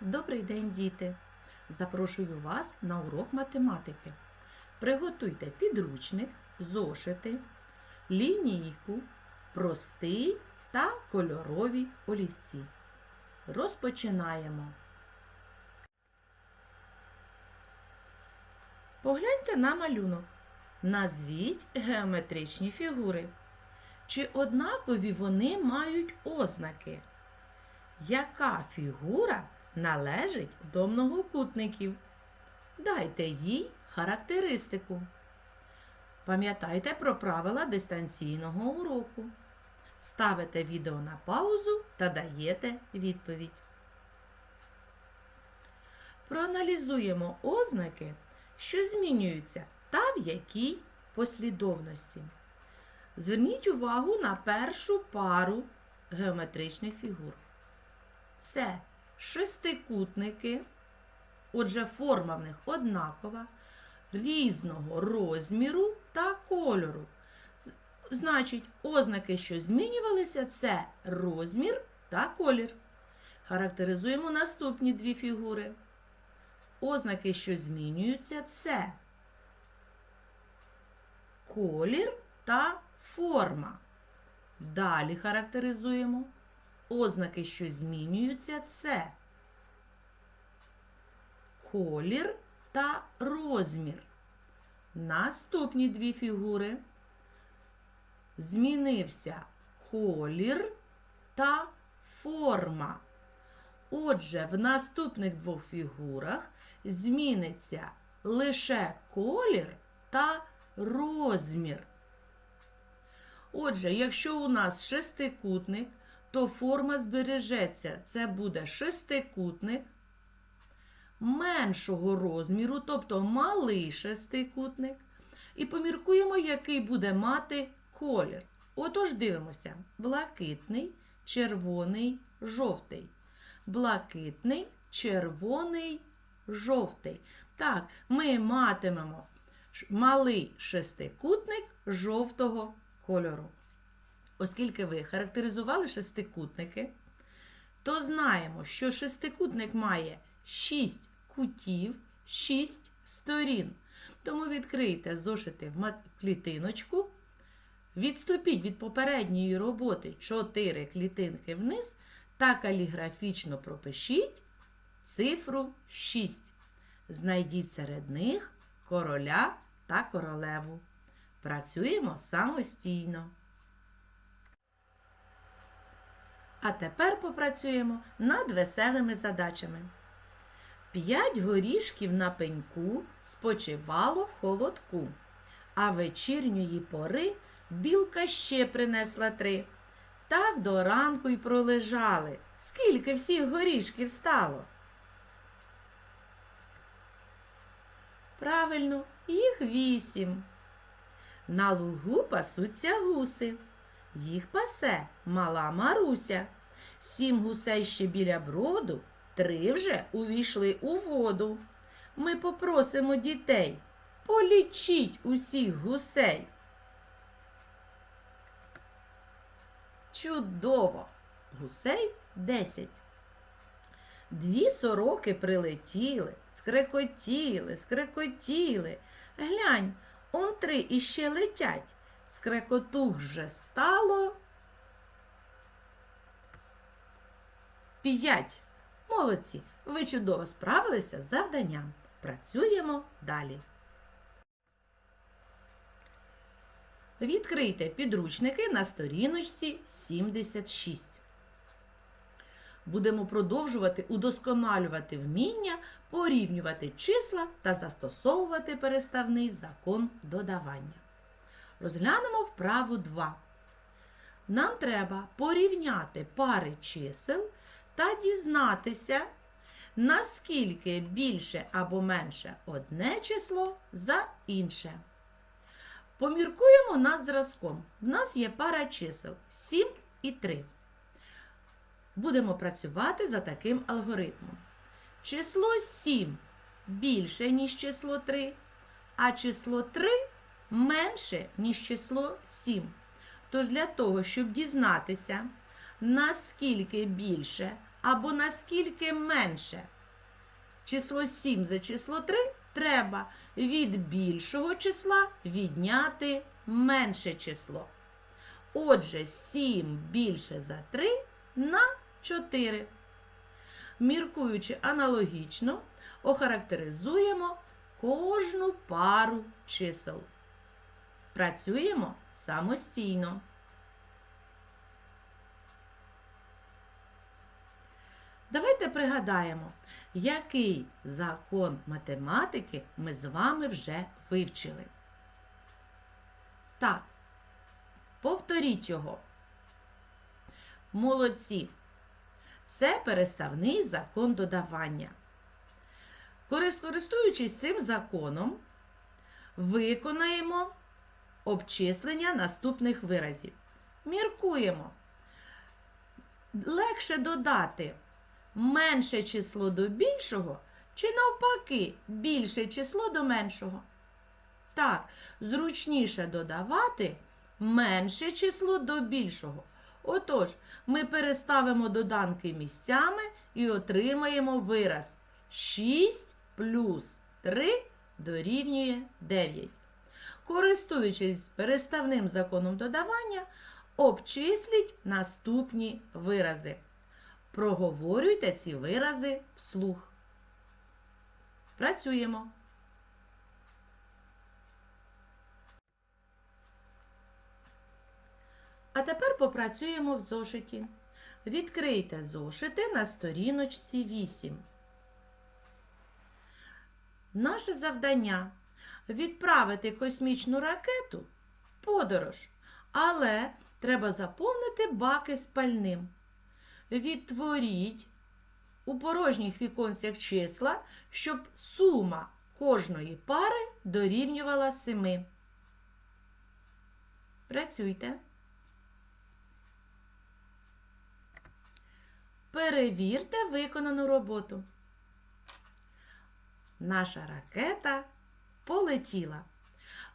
Добрий день, діти! Запрошую вас на урок математики. Приготуйте підручник, зошити, лінійку, простий та кольорові олівці. Розпочинаємо. Погляньте на малюнок. Назвіть геометричні фігури. Чи однакові вони мають ознаки? Яка фігура належить до многокутників? Дайте їй характеристику. Пам'ятайте про правила дистанційного уроку. Ставите відео на паузу та даєте відповідь. Проаналізуємо ознаки, що змінюються та в якій послідовності. Зверніть увагу на першу пару геометричних фігур. Це шестикутники, отже, форма в них однакова, різного розміру та кольору. Значить, ознаки, що змінювалися, це розмір та колір. Характеризуємо наступні дві фігури. Ознаки, що змінюються, це колір та форма. Далі характеризуємо. Ознаки, що змінюються, це колір та розмір. Наступні дві фігури. Змінився колір та форма. Отже, в наступних двох фігурах зміниться лише колір та розмір. Отже, якщо у нас шестикутник, то форма збережеться. Це буде шестикутник меншого розміру, тобто малий шестикутник. І поміркуємо, який буде мати колір. Отож, дивимося: блакитний, червоний, жовтий. Блакитний, червоний, жовтий. Так, ми матимемо малий шестикутник жовтого кольору. Оскільки ви характеризували шестикутники, то знаємо, що шестикутник має 6 кутів, 6 сторін. Тому відкрийте зошити в клітиночку, відступіть від попередньої роботи 4 клітинки вниз та каліграфічно пропишіть цифру 6. Знайдіть серед них короля та королеву. Працюємо самостійно. А тепер попрацюємо над веселими задачами. П'ять горішків на пеньку спочивало в холодку, а вечірньої пори білка ще принесла три. Так до ранку й пролежали. Скільки всіх горішків стало? Правильно, їх вісім. На лугу пасуться гуси. Їх пасе мала Маруся. Сім гусей ще біля броду, три вже увійшли у воду. Ми попросимо дітей, полічіть усіх гусей. Чудово! Гусей десять. Дві сороки прилетіли, скрекотіли, скрекотіли. Глянь, он три іще летять. Скрекотух вже стало. П'ять. Молодці! Ви чудово справилися з завданням. Працюємо далі. Відкрийте підручники на сторіночці 76. Будемо продовжувати удосконалювати вміння, порівнювати числа та застосовувати переставний закон додавання. Розглянемо вправу 2. Нам треба порівняти пари чисел та дізнатися, наскільки більше або менше одне число за інше. Поміркуємо над зразком. В нас є пара чисел 7 і 3. Будемо працювати за таким алгоритмом. Число 7 більше, ніж число 3, а число 3 менше, ніж число 7. Тож для того, щоб дізнатися, наскільки більше або наскільки менше число 7 за число 3 треба від більшого числа відняти менше число. Отже, 7 більше за 3 на 4. Міркуючи аналогічно, охарактеризуємо кожну пару чисел. Працюємо самостійно. Давайте пригадаємо, який закон математики ми з вами вже вивчили. Так, повторіть його. Молодці. Це переставний закон додавання. Користуючись цим законом, виконаємо обчислення наступних виразів. Міркуємо. Легше додати менше число до більшого чи навпаки більше число до меншого. Так, зручніше додавати менше число до більшого. Отож, ми переставимо доданки місцями і отримаємо вираз 6 плюс 3 дорівнює 9. Користуючись переставним законом додавання, обчисліть наступні вирази. Проговорюйте ці вирази вслух. Працюємо. А тепер попрацюємо в зошиті. Відкрийте зошити на сторіночці 8. Наше завдання відправити космічну ракету в подорож, але треба заповнити баки з пальним. Відтворіть у порожніх віконцях числа, щоб сума кожної пари дорівнювала 7. Працюйте. Перевірте виконану роботу. Наша ракета полетіла.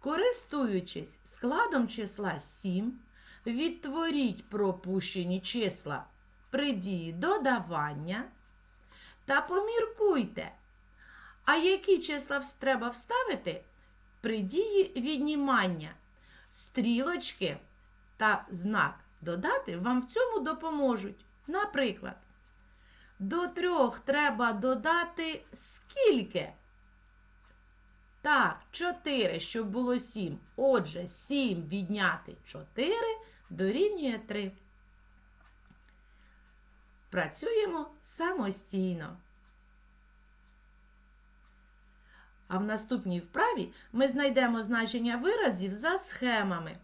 Користуючись складом числа 7, відтворіть пропущені числа при дії додавання та поміркуйте, а які числа треба вставити при дії віднімання. Стрілочки та знак додати вам в цьому допоможуть. Наприклад, до трьох треба додати скільки? Так, 4, щоб було 7. Отже, 7 відняти 4 дорівнює 3. Працюємо самостійно. А в наступній вправі ми знайдемо значення виразів за схемами.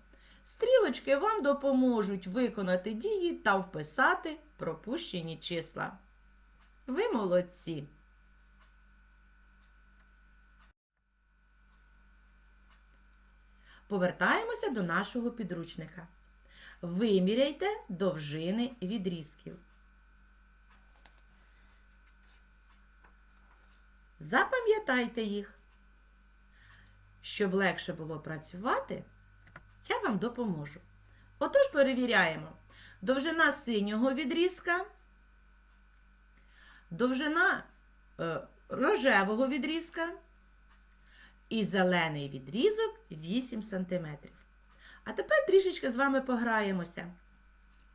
Стрілочки вам допоможуть виконати дії та вписати пропущені числа. Ви молодці! Повертаємося до нашого підручника. Виміряйте довжини відрізків. Запам'ятайте їх. Щоб легше було працювати, я вам допоможу. Отож, перевіряємо. Довжина синього відрізка, довжина е, рожевого відрізка і зелений відрізок 8 см. А тепер трішечки з вами пограємося.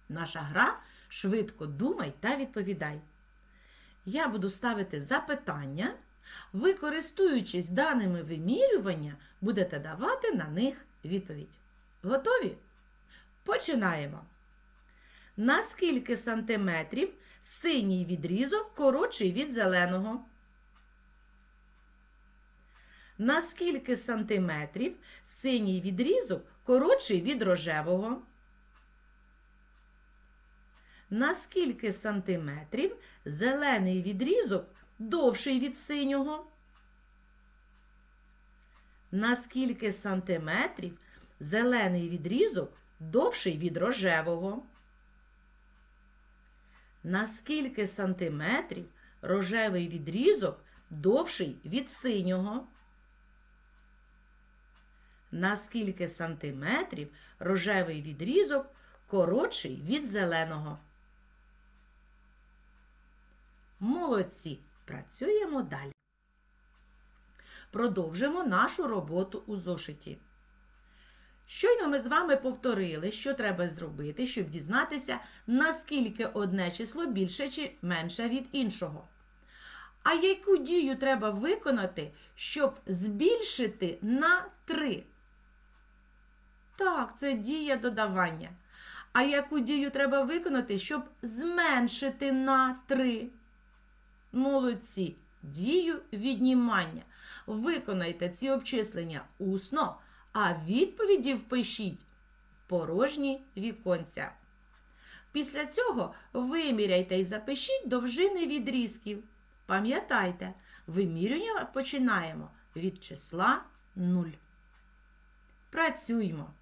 Наша гра швидко думай та відповідай. Я буду ставити запитання. Ви, користуючись даними вимірювання, будете давати на них відповідь. Готові? Починаємо. На скільки сантиметрів синій відрізок коротший від зеленого? На скільки сантиметрів синій відрізок коротший від рожевого? На скільки сантиметрів зелений відрізок довший від синього? На скільки сантиметрів зелений відрізок довший від рожевого? На скільки сантиметрів рожевий відрізок довший від синього? На скільки сантиметрів рожевий відрізок коротший від зеленого? Молодці. Працюємо далі. Продовжимо нашу роботу у зошиті. Щойно ми з вами повторили, що треба зробити, щоб дізнатися, наскільки одне число більше чи менше від іншого. А яку дію треба виконати, щоб збільшити на 3? Так, це дія додавання. А яку дію треба виконати, щоб зменшити на 3? Молодці. Дію віднімання. Виконайте ці обчислення усно, а відповіді впишіть в порожні віконця. Після цього виміряйте і запишіть довжини відрізків. Пам'ятайте, вимірювання починаємо від числа 0. Працюймо.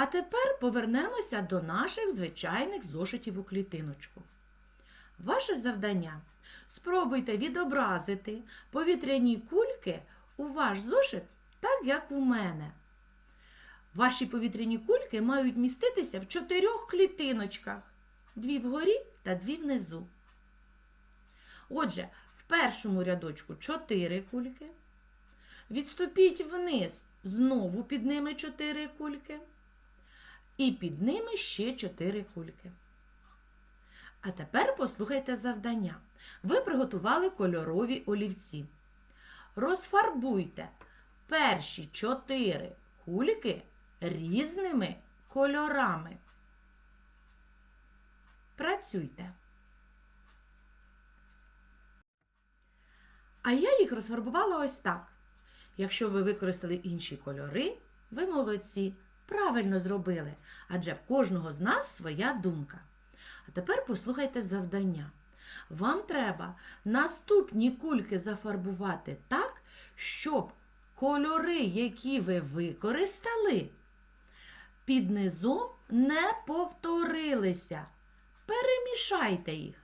А тепер повернемося до наших звичайних зошитів у клітиночку. Ваше завдання спробуйте відобразити повітряні кульки у ваш зошит так, як у мене. Ваші повітряні кульки мають міститися в чотирьох клітиночках: дві вгорі та дві внизу. Отже, в першому рядочку чотири кульки. Відступіть вниз, знову під ними чотири кульки. І під ними ще чотири кульки. А тепер послухайте завдання. Ви приготували кольорові олівці. Розфарбуйте перші чотири кульки різними кольорами. Працюйте. А я їх розфарбувала ось так. Якщо ви використали інші кольори, ви молодці, правильно зробили, адже в кожного з нас своя думка. А тепер послухайте завдання. Вам треба наступні кульки зафарбувати так, щоб кольори, які ви використали, під низом не повторилися. Перемішайте їх.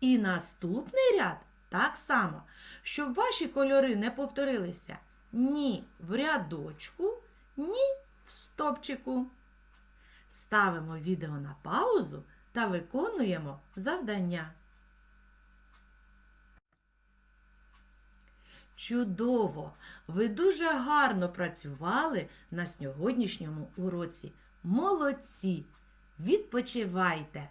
І наступний ряд так само, щоб ваші кольори не повторилися ні в рядочку, ні в стопчику. Ставимо відео на паузу та виконуємо завдання. Чудово! Ви дуже гарно працювали на сьогоднішньому уроці. Молодці! Відпочивайте!